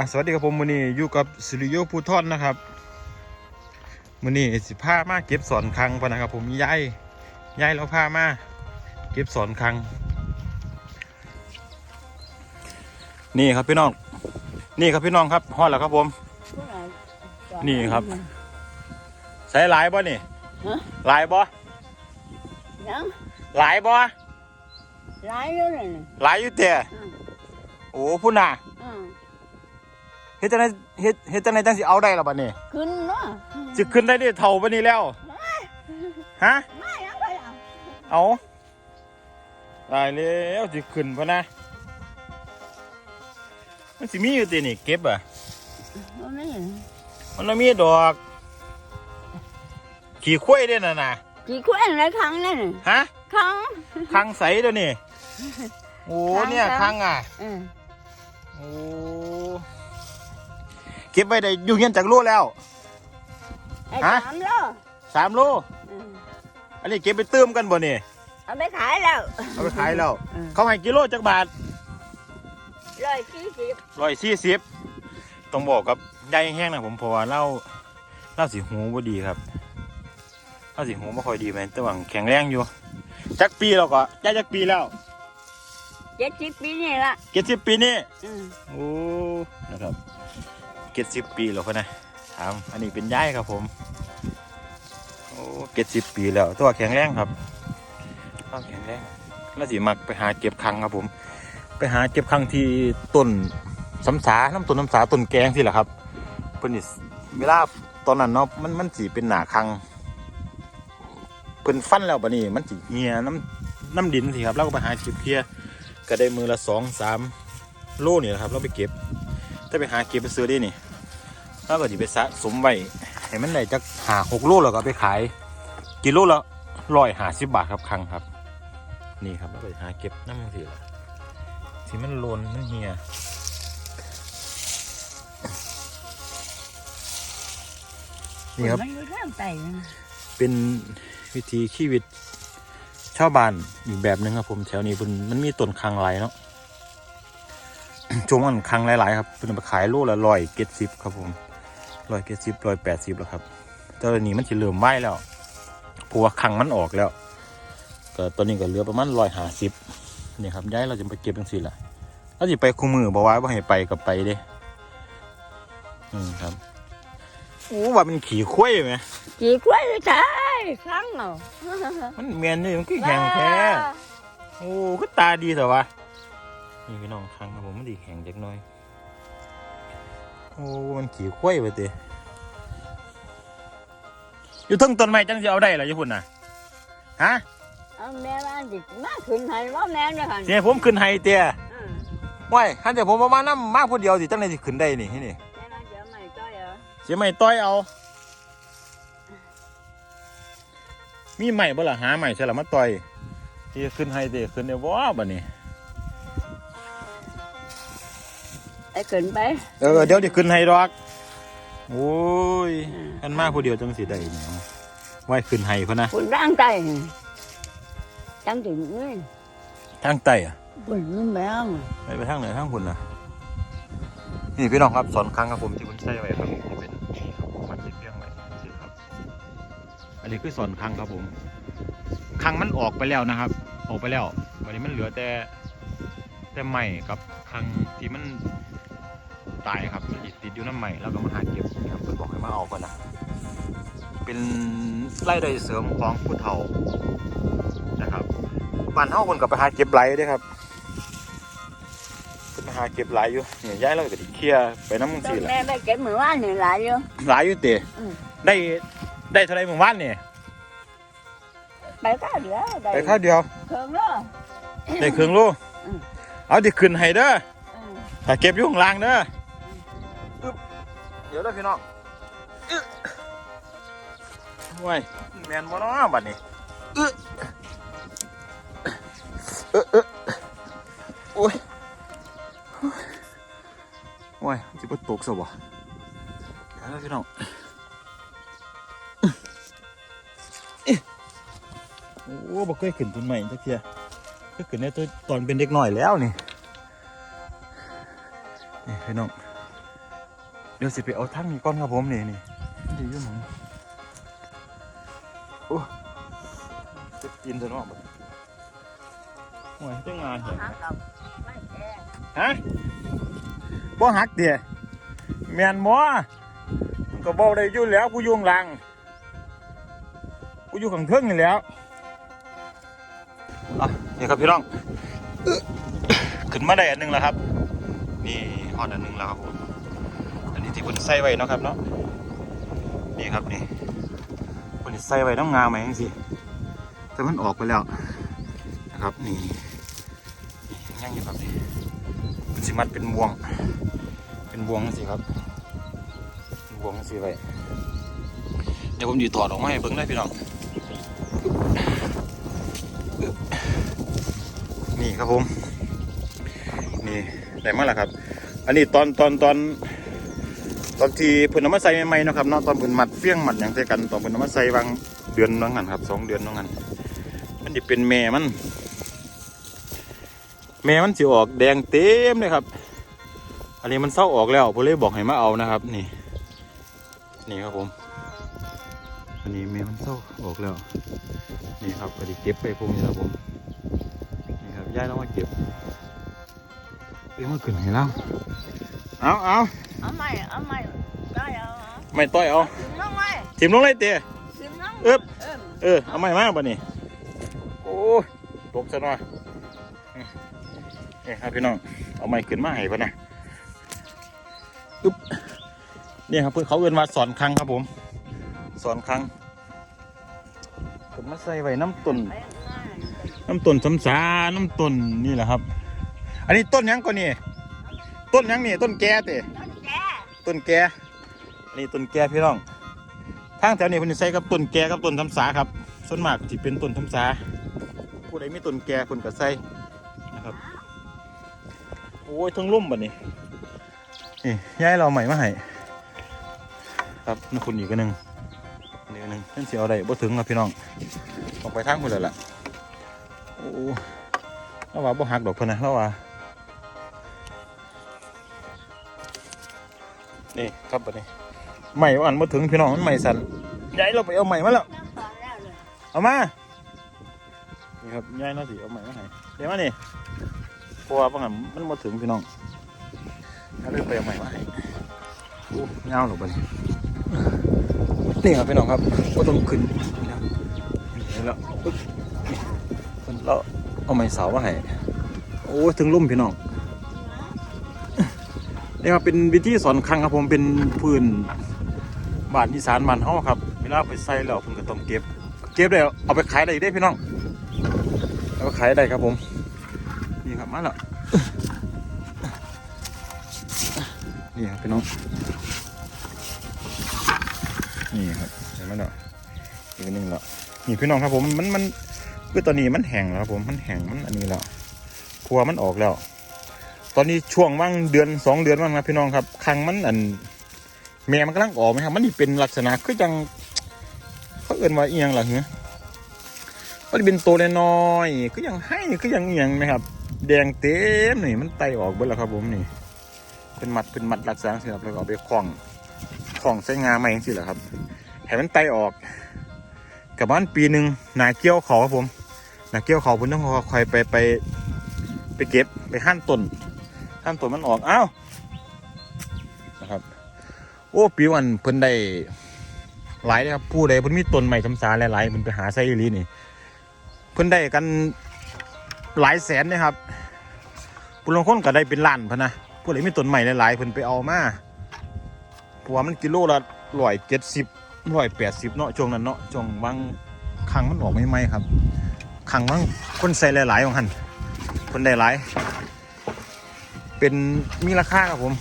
อะสวัสดีครับผมมือนี้อยู่กับสิริโยภูทอนนะครับมือนี้สิพามาเก็บสอนคังพะนะครับผมย้ายย้ายเราพามาเก็บสอนคัง นี่ครับพี่น้อง นี่ครับพี่น้องครับฮอดแล้วครับผม นี่ครับ ใช้หลายบ่นี่ฮะหลายบ่ยังหลายบ่หลายอยู่เลยนี่หลายอยู่แต่อืมโอ้พุ่นน่ะอืม เฮ็ดจังไดเฮ็ดเฮ็ดจังไดจังสิเอาได้ล่ะบัดนี้ขึ้นเนาะสิขึ้นได้ดิเท่าบัดนี้แล้วฮะไม่ยังไปอะเอาตายแล้วสิขึ้นพะนะมันสิมีอยู่ตินี่เก็บอะมันไม่มันบ่มีดอก ขี่ข้วยเด้น่ะนะกี่แคว้นอะไรครั้งนั่นน่ะฮะครั้งคังใสเด้อนี่โอ้คังเนี่ยครับคังอะเออ โอ้ เก็บไว้ได้อยู่เฮียนจากโลแล้วไอ้ฮะสามโลสามโลอืมอันนี้เก็บไปเติมกันบ่นี่เอาไปขายแล้วเอาไปขายแล้วอืมเขาให้กิโลจักบาทร้อยสี่สิบร้อยสี่สิบต้องบอกกับยายแห้งๆนะผมเพราะว่าเล่าเล่าสีหูบ่ดีครับเล่าสีหูไม่ค่อยดีแม่นแต่ว่าแข็งแรงอยู่จักปีแล้วก็ยายจักปีแล้วเจ็ดสิบปีนี่ละเจ็ดสิบปีนี่ อืมโอ้ นะครับ เจ็ดสิบปีแล้วคนนะถามอันนี้เป็นยายครับผมโอ้เจ็ดสิบปีแล้ว ตัวแข็งแรงครับเล่าแข็งแรงแล้วสิมักไปหาเก็บคังครับผม ไปหาเก็บคังที่ต้นสำสาน้ำต้นน้ำสาต้นแกงสิแหละครับเพิ่นนี่เวลาตอนนั้นเนาะมันมันสีเป็นหนาคังเพิ่นฟันแล้วปะนี่มันสีเหียน้ำน้ำดินสิครับแล้วก็ไปหาเก็บเคลียร์ก็ได้มือละสองสามโลนี่แหละครับ เราไปเก็บ ถ้าไปหาเก็บไปซื้อได้นี่แล้วก็จะไปสะสมไว้ให้มันได้จักหาหกโลแล้วก็ไปขายกิโลละร้อยหาสิบบาทครับคังครับ นี่ครับเราไปหาเก็บน้ำมันสิล่ะที่มันโลนมันเหียนี่ครับเป็นวิธีชีวิตชาวบ้านอีกแบบหนึ่งครับผมแถวนี้มันมีต้นคังหลเนาะ ช่วงมันคังหลายๆครับเพิ่นเอาไปขายโลละร้อยเจ็ดสิบครับผมร้อยเจ็ดสิบร้อยแปดสิบแล้วครับแต่ตอนนี้มันจะเริ่มไหวแล้วเพราะว่าคังมันออกแล้วก็ตอนนี้ก็เหลือประมาณร้อยห้าสิบนี่ครับย้ายเราจะไปเก็บจังสี่ละเราจะไปคู่มือบอกว่าว่าให้ไปกับไปเด้อืมครับโอ้ว่ามันขี่คุ้ยไหมกี่แคว้นใช่ครั้งเหรอมันเมียนนี่มันคือแข็งแท้โอ้ก็ตาดีแต่ว่า นี่พี่น้องครั้งครับผมมันดีแข็งจักหน่อย โอ้มันขี่ข้วยไปเตะอยู่เทึงต้นไม้จังจะเอาได้เหรอญี่ปุ่นน่ะฮะเอาแม่บ้านจิมาขึ้นให้ว่าแม่เนี่ยค่ะเสียผมขึ้นไฮเตียอืมว้ายฮันเดี๋ยวผมประมาณน้ำมากผู้เดียวสิจังไดสิขึ้นได้นี่ที่นี่แม่บ้านเดี๋ยวไม่จ้อยเหรอเสียไม่ต้อยเอา มีใหม่บ่ล่ะหาใหม่ใช่ละมาต่อยที่จะขึ้นไฮเตียขึ้นได้ว้าบัดนี้ไอ้ขึ้นไปเออเดี๋ยวดิขึ้นให้ดอกโอ้ยอันมาผู้เดียวจังสิได้เนี่ยไว้ขึ้นให้พะนะคุณร่างใต้จังถึงนี่ทางใต้อะคุณนี่แม่งไปไปทางไหนทางคุณนะนี่พี่น้องครับสอนครั้งครับผมที่คุณใช้ไว้ครับที่เป็นนี่ครับผมมันติดเรื่องไว้นี่ครับ อันนี้คือสอนครั้งครับผมครั้งมันออกไปแล้วนะครับ ออกไปแล้ววันนี้มันเหลือแต่แต่ใหม่กับครั้งที่มัน ตายครับมันติดอยู่น้ำใหม่แล้วก็มาหาเก็บนี่ครับเพิ่นบอกให้มาเอากันนะเป็นไร่ใดเสริมของผู้เฒ่านะครับบ้านเฮาคนกับไปหาเก็บไหลเด้ครับเพิ่นไปหาเก็บไหลอยู่เนี่ยย้ายเราก็ดิเคลียร์ไปน้ำมึงต้สินล่ะแม่ไปเก็บมือว่านนี่หลายอยู่หลายอยู่เตะอืมได้ได้เท่าไรเมื่อวานนี่ไปข้าวเดียวได้ไปข้าวเดียวเครื่องเนาะได้ครึ่งโลอืมเอาดิขึ้นให้เด้ออืมถ้าเก็บอยู่ข้างล่างเด้ออึ๊บ เดี๋ยวเด้อพี่น้องอึ๊บว้ายแมนบ่เนาะบัดนี้อึ๊บเอ๊ะเอ๊ะโอ้ยโอ้ยจิบตกซะบ่เดี๋ยวเด้อพี่น้องอิ๊ะโอ้บ่เคยขึ้นต้นใหม่จักเที่ยเคยขึ้นในตัวตอนเป็นเด็กน้อยแล้วนี่นี่พี่น้อง เดี๋ยวสิไปเอาทั้งนี้ก่อนครับผมนี่นี่ดีอยู่หมึงโอ้จะกินจะนอกบ่โอ้ยจังงานเห็นหากับไม่แก่ฮะบ่หักเดี๋ยแม่นบ่มันก็บ่ได้อยู่แล้วกูอยู่ข้างหลังกูอยู่ข้างเทิงนี่แหล้วอะนี่ครับพี่น้องอึ๊ะขึ้นมาได้อันหนึงแล้วครับ นี่ฮอดอันหนึงแล้วครับผมอันนี้ ที่เพิ่นใส่ไว้นะครับเนาะนี่ครับนี่เพิ่นใส่ไว้ต้องงามไหมจังซี่แต่มันออกไปแล้วนะครับนี่ยังอยู่ครับนี่มันสิมัดเป็นบวง เป็นบวงจังซี่ครับเป็นบวงจังซี่ไว้เดี๋ยวผมดีถอดออกมาให้เบิ่งได้พี่น้องนี่ครับผมนี่ได้มาแล้วครับ อันนี้ตอนตอนตอน ตอนที่เพิ่นเอามาใส่ใหม่ๆเนาะครับเนาะตอนเพิ่นมัดเฟี้ยงมัดอย่างใส่กันตอนเพิ่นเอามาใส่วางเดือนน้องกันครับสองเดือนน้องกันมันจะเป็นแม่มัน แม่มันสิออกแดงเต็มเลยครับ อันนี้มันเศร้าออกแล้วผมเลยบอกให้มาเอานะครับ นี่ นี่ครับผม อันนี้แม่มันเศร้าออกแล้ว นี่ครับก็จะเก็บไปพวกนี้แล้วผมนี่ครับย้ายแล้วมาเก็บเอ้ยมาขึ้นให้แล้ว เอาเอาเอาไม่เอาไม่ได้เอาไม่ต้อยเอาขึ้นน้องไม่ทิมลงเลยเตี๋ยขึ้นน้องอึ๊บเอิ่มเออเอาไม่มาบ่นี่โอ้ยตกซะหน่อยอืมนี่ครับพี่น้องเอาไม้ขึ้นมาให้พ่นนะอึ๊บนี่ครับเพื่อนเขาเอินมาสอนครั้งครับผม สอนครั้งผมมาใส่ไว้น้ำต้นไปง่ายน้ำต้นสำสาน้ำต้นนี่แหละครับ อันนี้ต้นหยังก่อนนี่ ต้นหยังนี่ต้นแก่เตะต้นแก่ต้นแก่นี่ต้นแก่พี่น้องทางแถวนี้เพิ่นสิใส่กับต้นแก่กับต้นทำสาครับ ส่วนมากที่เป็นต้นทำสาผู้ใดมีต้นแก่เพิ่นก็ใส่นะครับโอ้ยทั้งลุ่มบัดนี้นี่ย้ายเราใหม่มาให้ครับนี่คุณอีกอันหนึ่งนี่อันหนึ่งนั่นสิเอาได้บ่ถึงครับพี่น้องต้องไปทางคุณแล้วล่ะโอ้เราว่าบ่หักดอกเพิ่นนะเราว่า นี่ครับบัดนี้ใหม่ว่าอันมาถึงพี่น้องมันใหม่สันยายเราไปเอาใหม่มาแล้วเอามานี่ครับยายน่าสิเอาใหม่มาให้เดี๋ยวมานี่เพราะว่าบางอันมันมาถึงพี่น้องก็เลยไปเอาใหม่มาให้เงาหรอบัดนี้นี่ครับพี่น้องครับก็ต้องขึ้นนี่นะนี่แล้วปึ๊บนี่แล้วเอาไม้เสามาให้โอ้ถึงลุ่มพี่น้อง นี่ครับเป็นวิธีสอนครั้งครับผมเป็นพื้นบ้านอีสานบ้านเฮาครับเวลาไปใส่แล้วผมก็ต้องเก็บ เก็บได้เอาไปขายได้อีกได้พี่น้องเอาไปขายได้ครับผมนี่ครับมาแล้วนี่ครับพี่น้องนี่ครับเห็นไหมเนาะอีกอันหนึงแล้วนี่พี่น้องครับผมมันมันคือตอนนี้มันแห้งแล้วครับผมมันแห้งมันอันนี้แล้วครัวมันออกแล้ว ตอนนี้ช่วงว่างเดือนสองเดือนว่างนะพี่น้องครับคังมันอันแม่มันกำลังออกไหมครับ มันนี่เป็นลักษณะคือจังเขาเอื่นว่าเอียงหลังเนี้ยมันเป็นตัวน้อยๆคือยังให้คือยังเอียงไหมครับ แดงเต็มนี่มันไตออกเบิดแล้วครับผมนี่เป็นมัดเป็นมัดลักษณะสิครับแล้วก็เอาไปคล้องคล้องใส่งาใหม่ยังสิแหละครับให้มันไตออกกับบ้านปีหนึ่งหนาเกี้ยวเขาครับผมหนาเกี้ยวเขาผมต้องคอยไปไปไปเก็บไปหั่นต้น ท่านตัวมันออกอ้าวนะครับ โอ้ปีวันเพิ่นได้หลายเลยครับผู้ใดเพิ่นมีต้นใหม่ทำสาหลายๆเพิ่นไปหาไซอีหลีนี่ เพิ่นได้กันหลายแสนนะครับผู้ลงคนก็ได้เป็นล้านเพิ่นนะผู้ใดมีต้นใหม่หลายๆเพิ่นไปเอามาเพราะว่ามันกิโลละร้อยเจ็ดสิบร้อยแปดสิบเนาะช่วงนั้นเนาะช่วงบางคังมันออกใหม่ๆครับคังบางคนใส่หลายๆของหันเพิ่นได้หลาย เป็นมีราคาครับผม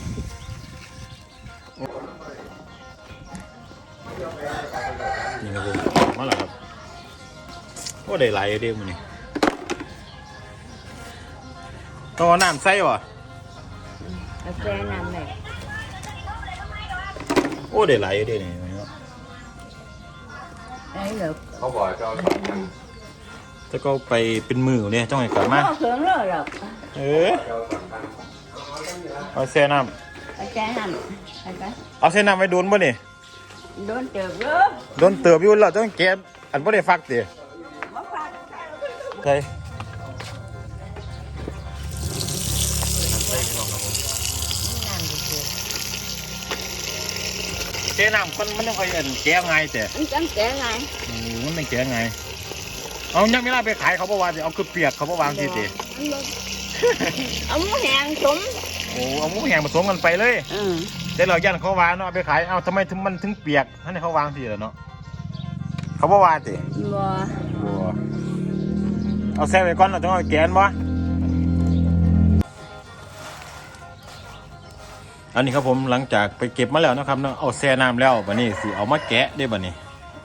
นี่ครับผมมาแล้วครับโอ้ได้หลายอยู่เด้มันนี่ต้องเอาน้ำใส่วะกาแฟน้ำเลยโอ้ได้หลายอยู่เด้นี่เนาะไอ้เหลือเขาบอกจะเอาจะก็ไปเป็นมือเนี่ยจ้องให้กลับมาก็เขินเลยหรอกเออ เอาแช่น้เอาแกน้ำไปไปเอาเส้นน้ำไว้โดนบ่นี่โดนเติบเยอะโดนเติบอยู่แล้วต้องแกะอันบ่ได้ฟักติมาฝากใช่เส้นน้ำมันมันต้องคอยอันแกะง่ายแต่มันจังแกไงโอ้มันไม่แกะง่ายเอายังไม่ได้ไปขายเขาบ่ว่าสิเอาคือเปียกเขาบ่วางทีติเอาหมูแหงสมโอ้เอาหมูแห้งผสมกันไปเลยเออแต่เราย่านเขาวางเนาะเอาไปขายเอ้าทำไมถึงมันถึงเปียกท่านให้เขาวางทีละเนาะเขาบอกว่าติบ่เอาแซ่ไว้ก่อนเราต้องเอาแกนบ่อันนี้ครับผมหลังจากไปเก็บมาแล้วนะครับเนาะเอาแช่น้ำแล้วบัดนี้สิเอามาแกะได้บัดนี้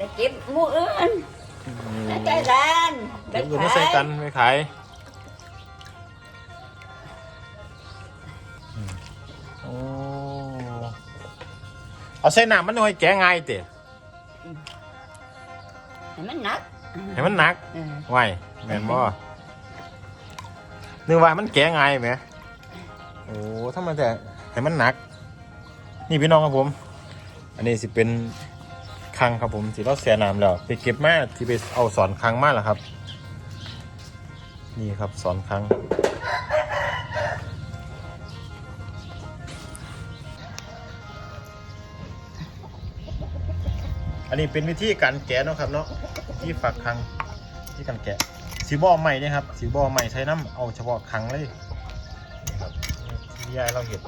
จะเก็บหมูอื่นไม่ใจกันเก็บอยู่ไม่ใส่กันไปขาย เอาใส่น้ำมันหน่อยแกะง่ายติให้มันหนักให้มันหนักเออไหวแม่นบ่นึกว่ามันแกะง่ายไหมโอ้ถ้ามันแต่ให้มันหนัก นี่พี่น้องครับผม อันนี้สิเป็นคังครับผมสิเราเสียน้ำแล้วไปเก็บมาที่ไปเอาสอนคังมาแล้วครับ นี่ครับสอนคัง อันนี้เป็นวิธีการแกะเนาะครับเนาะที่ฝักคังที่การแกะสีบอใหม่เนี่ยครับสีบอใหม่ใช้น้ำเอาเฉพาะคังเลยนี่ครับที่ยายเราเห็ด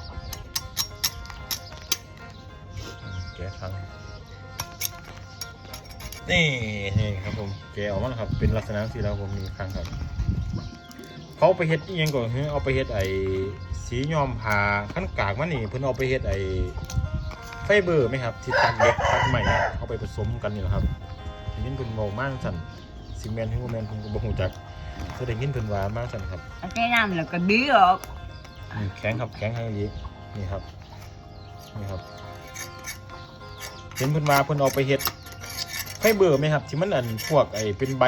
แกะคังนี่นี่ครับผมแกะออกมาแล้วครับ เป็นลักษณะที่เราผมมีคังครับเขาไปเฮ็ดยังก่อนคือเอาไปเฮ็ดไอ้สีย้อมผ้าขั้นกากมันนี่เพิ่นเอาไปเฮ็ดไอ้ ไฟเบอร์ไหมครับที่ตัดเล็กตัดใหม่เนี่ยเอาไปผสมกันนี่แหละครับได้ยินเพิ่นบอกมากสั่นซีเมนต์ที่โมเมนต์ผมก็บ่ฮู้จักก็ได้ยินเพิ่นว่ามากสั่นครับ เอาแกน้ำแล้วก็บีออกอืมแข็งครับแข็งให้ดีนี่ครับนี่ครับ เห็นเพิ่นว่าเพิ่นเอาไปเฮ็ดไฟเบอร์ไหมครับ ที่มันอันพวกไอ้เป็นใบ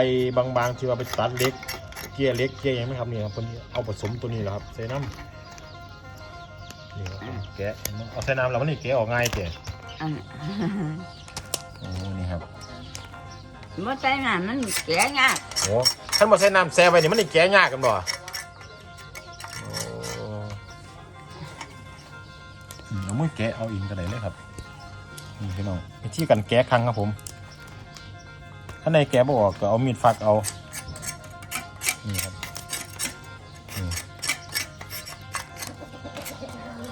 บางๆที่ว่าไปตัดเล็กเกียร์เล็กเกียร์หยังไหมครับนี่ครับเพิ่นเอาผสมตัวนี้แหละครับใส่น้ำนี่ครับผม แกะเอาใส่น้ำแล้วมันนี่แกะออกง่ายเจ้อันโอ้นี่ครับบ่ใจน้ำมันแกยากโอ้ท่านมาใส่น้ำแซ่ไว้นี่มันนี่แก้ยากกันบ่โอ้อืมเอามือแกะเอาอินกันไหนเลยครับนี่พี่น้องวิธีการแกะครั้งครับผม ถ้าในแกะบ่ออกก็เอามีดฟักเอานี่ครับนี่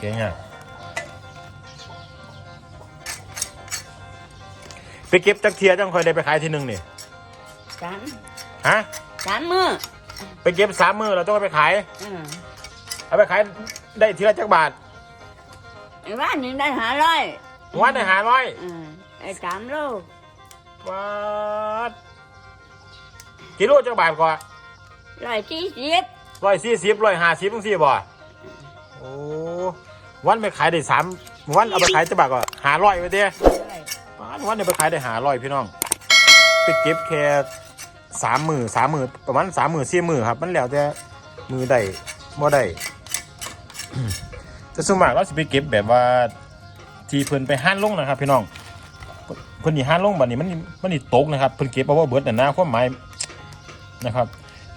แกะยาก เก็บจักเทียจังค่อยได้ไปขายทีหนึงนี่สามฮะสามมื้อไปเก็บสามมือเราต้องเอาไปขายเออเอาไปขายได้ทีละจักบาทไอ้บ้านนี้ได้หาร้อยวันได้หาร้อยเออไอ้สามโลวัดกิโลจักบาทก่อนร้อยสี่สิบร้อยสี่สิบร้อยห้าสิบทั้งสี่บ่โอ้วันไปขายได้สามวันเอาไปขายจักบาทก่อนหาร้อยไปเด้ วันวันเนี่ยไปขายได้หาร้อยพี่น้องไปเก็บแค่สามหมือสามหมือประมาณสามหมือสี่หมือครับ มันแล้วแต่มือได้บ่ได้แต่ส่วนมากเราสิไปเก็บแบบว่าที่เพิ่นไปห้านลงนะครับ พี่น้องเพิ่นนี่ห้านลงบัดนี้มันมันนี่ตกนะครับเพิ่นเก็บเอาว่าเบิดน่ะนะความหมายนะครับ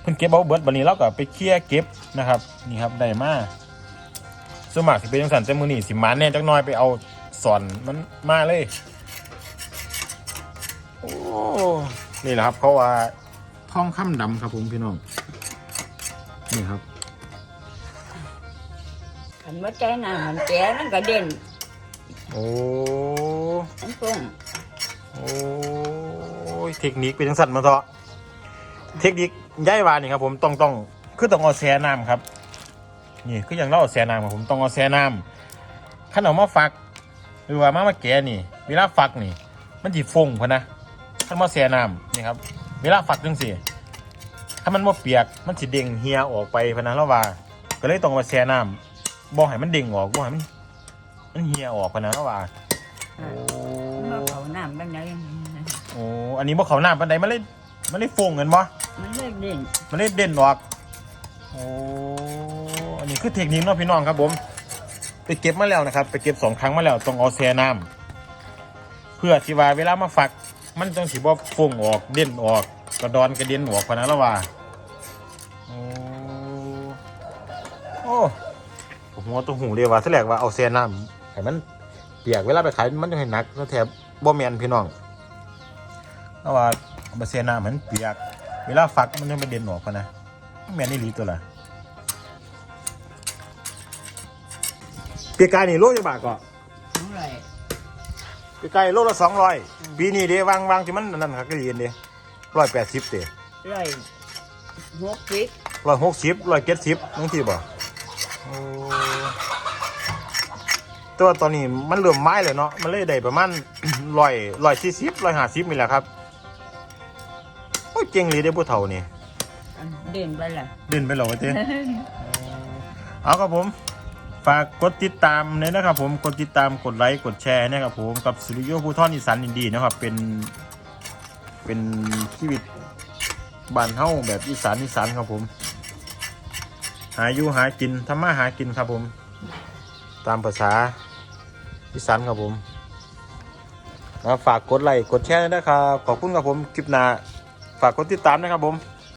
เพิ่นเก็บเอาว่าเบิดบัดนี้เราก็ไปเคลียร์เก็บนะครับนี่ครับได้มาส่วนมากสิเป็นจังซั่นแต่มือนี้สิมาแน่จักหน่อยไปเอาสอนมันมาเลย โอ้นี่แหละครับเขาว่าทองคำดำครับผมพี่น้องนี่ครับคันบ่ใจน้ำมันแกมันก็เด่นโอ้มันปุ้งโอ้ยเทคนิคเป็นจังสันมาเถอะเทคนิคย้ายวานี่ครับผมต้องต้องคือต้องเอาแช่น้ำครับ นี่คืออย่างเราเอาแช่น้ำครับผมต้องเอาแช่น้ำขั้นเอามาฟัก หรือว่ามามาแกะนี่ เวลาฟักนี่ มันจีฟงพะนะ ขั้นมาแช่น้ำนี่ครับ เวลาฟักจังสิถ้ามันบ่เปียกมันสิเด้งเฮียออกไปพะนะแล้วว่า ก็เลยต้องมาแช่น้ำบ่ให้มันเด้งออกบ่ให้มันมันเฮียออกพะนะแล้วว่าโอ้มันบ่เขาน้ำบันไดโอ้อันนี้บ่เขาน้ำปันใดมันเลยมันเลยฟงเงินบ่มันเลยเด่นมันเลยเด่นออกโอ้อันนี้คือเทคนิคเนาะพี่น้องครับผมไปเก็บมาแล้วนะครับ ไปเก็บสองครั้งมาแล้วต้องเอาแช่น้ำเพื่อที่ว่าเวลามาฝัก มันต้องสิบ่ฟงออกเด่นออก กระดอนกระเด็นออกพะนะละว่าโอ้โอ้หัวตัวหูเลยว่าแสลกว่าเอาแช่น้ำให้มันเปียกเวลาไปขายมันจะให้หนักแล้วแถบบ่แมนพี่น้องแล้วว่าเอาไปแช่น้ำให้มันเปียก เวลาฝักมันจะไม่เด่นออกพนะแมนนี่ลีตัวละเปียกกายนี่โลจะบาทก่อนเท่าไร ไก่โลละสองร้อยปีนี้เด้วางวางที่มันนั่นครับก็เรียนเด้ร้อยแปดสิบเด้ร้อยหกสิบร้อยหกสิบร้อยเจ็ดสิบนั่นที่บ่โอ้แตัวาตอนนี้มันเริ่มไม้เลยเนาะมันเลยได้ประมาณร้อยร้อยสี่สิบร้อยห้าสิบนี่แหละครับโอ้ยเจ๋งเลยเด้ผู้เฒ่านี่อันเด่นไปละเดินไปหรอวะเจ๊เอาครับผม ฝากกดติดตามเลยนะครับผมกดติดตามกดไลค์กดแชร์นะครับผมกับสุริโยภูทรอีสานอินดีนะครับเป็นเป็นชีวิตบ้านเฮ้าแบบอีสานอีสานครับผม หาอยู่หากินทำมาหากินครับผม ตามภาษาอีสานครับผมแล้วฝากกดไลค์กดแชร์ด้วยนะครับขอบคุณครับผมคลิปหน้าฝากกดติดตามนะครับผม